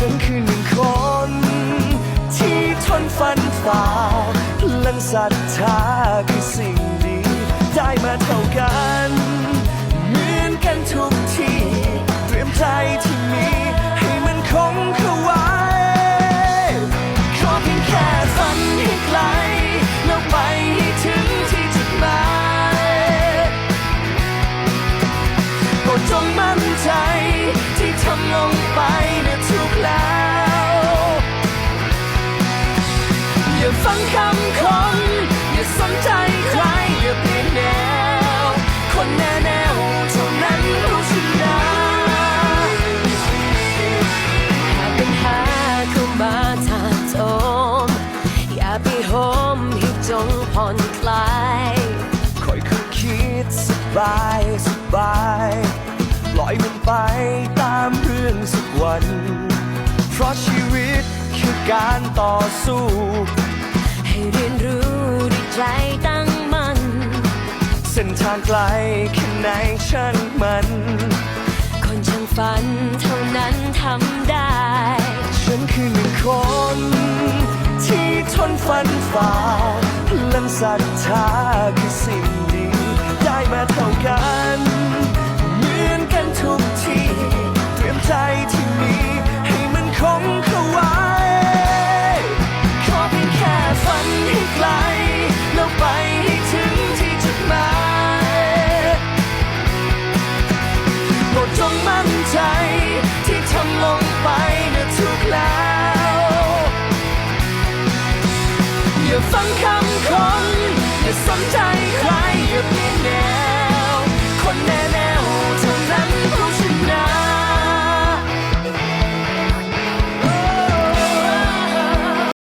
ฉันคือหนึ่งคน ที่ทนฟันฝ่าและศรัทธาคือสิ่ง งคำคน อย่าสนใจใครอย่าเปลี่ยนแนว คนแน่แนวเท่านั้นรู้ชนะหากปัญหาเข้ามาถาโถมอย่าไปโหมให้จงผ่อนคลายคอยคือคิดสบายสบายปล่อยมันไปตามเรื่องสักวัน เพราะชีวิตคือการต่อสู้ ให้เรียนรู้ด้วยใจตั้งมั่นเส้นทางไกลแค่ไหนช่างมัน คนช่างฝันเท่านั้นทำได้ ฉันคือหนึ่งคน ที่ทนฟันฝ่าละศรัทธาคือสิ่งดี ได้มาเท่ากันำลงไปเนี่ยถูกแล้ว อย่าฟังคำคน อย่าสนใจ